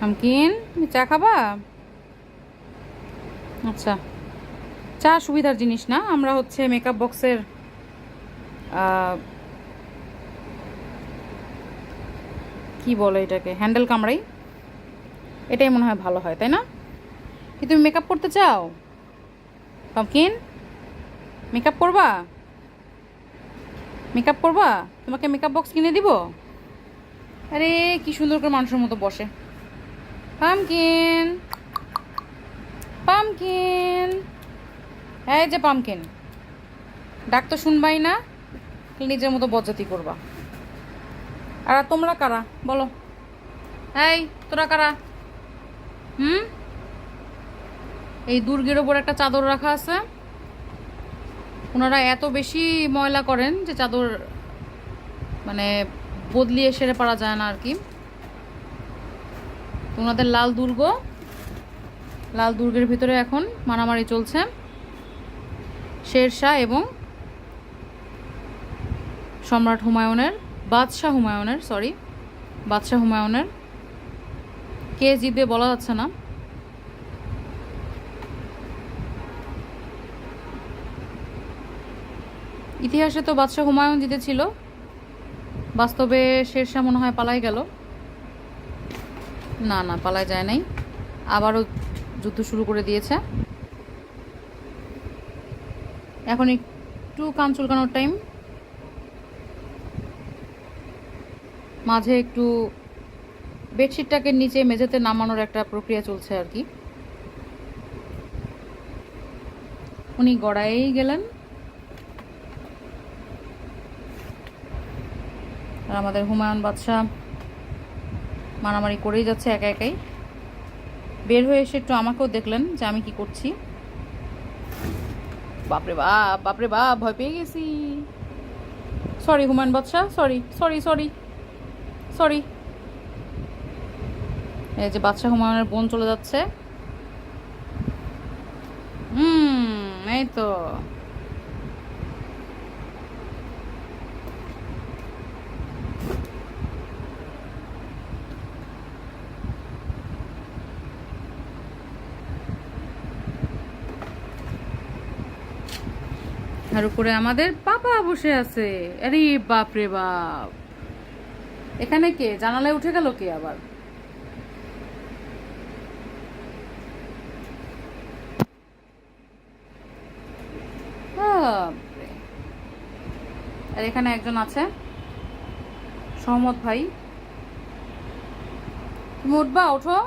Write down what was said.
হামকিন তুমি চা খাবা? আচ্ছা। চা সুবিধার জিনিস না, আমরা হচ্ছে মেকআপ বক্সের কি বলে এটাকে হ্যান্ডেল কামড়াই? এটাই মনে হয় ভালো হয়, তাই না? কি তুমি মেকআপ করতে চাও? পামকিন মেকআপ করবা? মেকআপ করবা? তোমাকে মেকআপ বক্স কিনে দিব? আরে, কি সুন্দর করে মানুষের মতো বসে। পামকিন পামকিন এই যে পামকিন ডাক তো শুনবাই না, নিজের মতো বজ্জাতি করবা। আর তোমরা কারা? বলো। এই, তোরা কারা? হুম? এই দুর্গের ওপর একটা চাদর রাখা আছে। ওনারা এত বেশি ময়লা করেন যে চাদর মানে বদলিয়ে সেরে পারা যায় না আর কি। তো ওনাদের লাল দুর্গ। লাল দুর্গের ভিতরে এখন মারামারি চলছে। শেরশাহ এবং সম্রাট হুমায়ুনের, বাদশাহ হুমায়ুনের সরি বাদশাহ হুমায়ুনের। কে জিতবে বলা যাচ্ছে না। ইতিহাসে তো বাদশাহ হুমায়ুন জিতেছিল। বাস্তবে শেরশাহ মনে হয় পালাই গেল। না না, পালায় যায় নাই। আবারও যুদ্ধ শুরু করে দিয়েছে। এখন একটু কান চুলকানোর টাইম মাঝে একটু বেডশিটটাকে নিচে মেঝেতে নামানোর একটা প্রক্রিয়া চলছে আর কি। উনি গড়ায়েই গেলেন। আর আমাদের হুমায়ুন বাদশাহ মারামারি করেই যাচ্ছে একা একাই। বের হয়ে এসে একটু আমাকেও দেখলেন যে আমি কি করছি। বাপরে বাপ বাপরে বাপ, ভয় পেয়ে গেছি। সরি হুমায়ুন বাদশাহ সরি সরি সরি সরি এই যে বাদশাহ হুমায়ুনের বোন চলে যাচ্ছে। হুম, এই তো। আর উপরে আমাদের পাপা বসে আছে। আরে বাপ রে বাপ। এখানে কে? জানালায় উঠে গেল কে আবার। আর এখানে একজন আছে। সহমত ভাই। তুমি উঠবা, ওঠো।